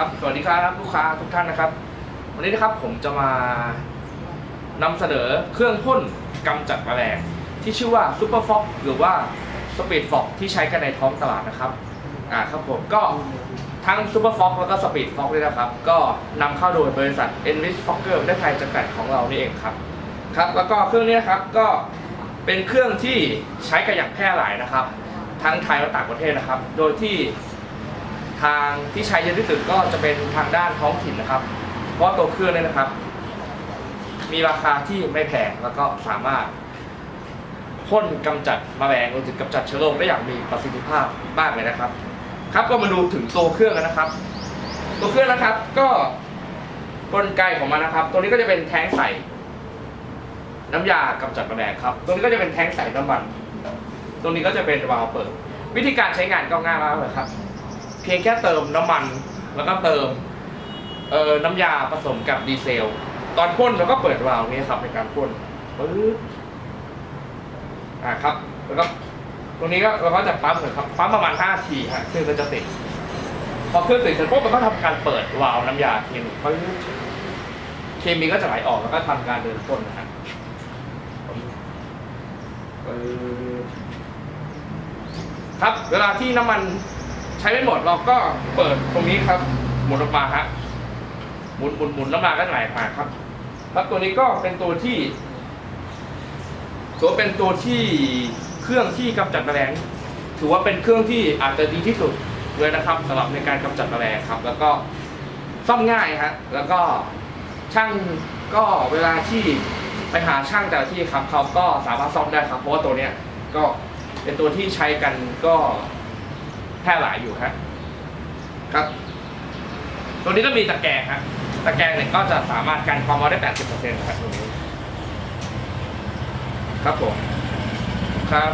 ครับสวัสดีครับลูกค้าทุกท่านนะครับ วันนี้นะครับผมจะมานำเสนอเครื่องพ่นกำจัดแมลง ที่ชื่อว่า Super Fox หรือว่า Speed Fox ที่ใช้กันในท้องตลาดนะครับอ่าครับผมก็ทั้ง Super Fox แล้วก็ Speed Fox ด้วยนะครับ ก็นำเข้าโดยบริษัท Enrich Fokker ประเทศไทยจำกัดของเรานี่เองครับครับแล้วก็เครื่องนี้นะครับก็เป็นเครื่องที่ใช้กันอย่างแพร่หลายนะครับ ทั้งไทยและต่างประเทศนะครับ โดยที่ ทางที่ใช้เยอะที่สุดก็จะเป็นทางด้านท้องถิ่นนะครับ เพราะตัวเครื่องเนี่ยนะครับ มีราคาที่ไม่แพงแล้วก็สามารถพ่นกำจัดแมลงรวมถึงกำจัดเชื้อโรคได้อย่างมีประสิทธิภาพมากเลยนะครับ ครับก็มาดูถึงตัวเครื่องกันนะครับ ตัวเครื่องนะครับก็กลไกของมันนะครับ ตัวนี้ก็จะเป็นแท้งใส่ น้ำยากำจัดแมลงครับ ตัวนี้ก็จะเป็นแท้งใส่น้ำมัน ตรงนี้ก็จะเป็นวาล์วเปิด วิธีการใช้งานก็ง่ายมากเลยครับ พียงแค่เติมน้ำมันแล้วก็เติมเอ่อน้ำยาผสมกับดีเซล ตอนพ่นเราก็เปิดวาล์วนี้ครับในการพ่นปึ๊บอ่าครับ แล้วก็ตรงนี้ก็เราก็จะปั๊มเลยครับปั๊มประมาณ5ทีฮะเครื่องก็จะติดพอเครื่องติดเสร็จปุ๊บมันก็ทำการเปิดวาล์วน้ำยาเคมีปึ๊บเคมีก็จะไหลออกแล้วก็ทำการเดินพ่นนะฮะครับเวลาที่น้ำมัน ช้ไม่หมดเราก็เปิดตรงนี้ครับ หมุนออกมาฮะหมุนหมุนหมุนน้ำมันก็ไหลมาครับครับตัวนี้ก็เป็นตัวที่ ตัวเป็นตัวที่เครื่องที่กำจัดแมลงถือว่าเป็นเครื่องที่อาจจะดีที่สุดเลยนะครับสำหรับในการกำจัดแมลงครับ แล้วก็ซ่อมง่ายฮะแล้วก็ช่างก็เวลาที่ไปหาช่างแต่ละที่ครับเขาก็สามารถซ่อมได้ครับเพราะว่าตัวเนี้ยก็เป็นตัวที่ใช้กันก็ พร่หลายอยู่ฮะครับ ตัวนี้ก็มีตะแกรงฮะตะแกรงเนี่ยก็จะสามารถกันความร้อนได้ 80%นะครับตรงนี้ครับผมครับ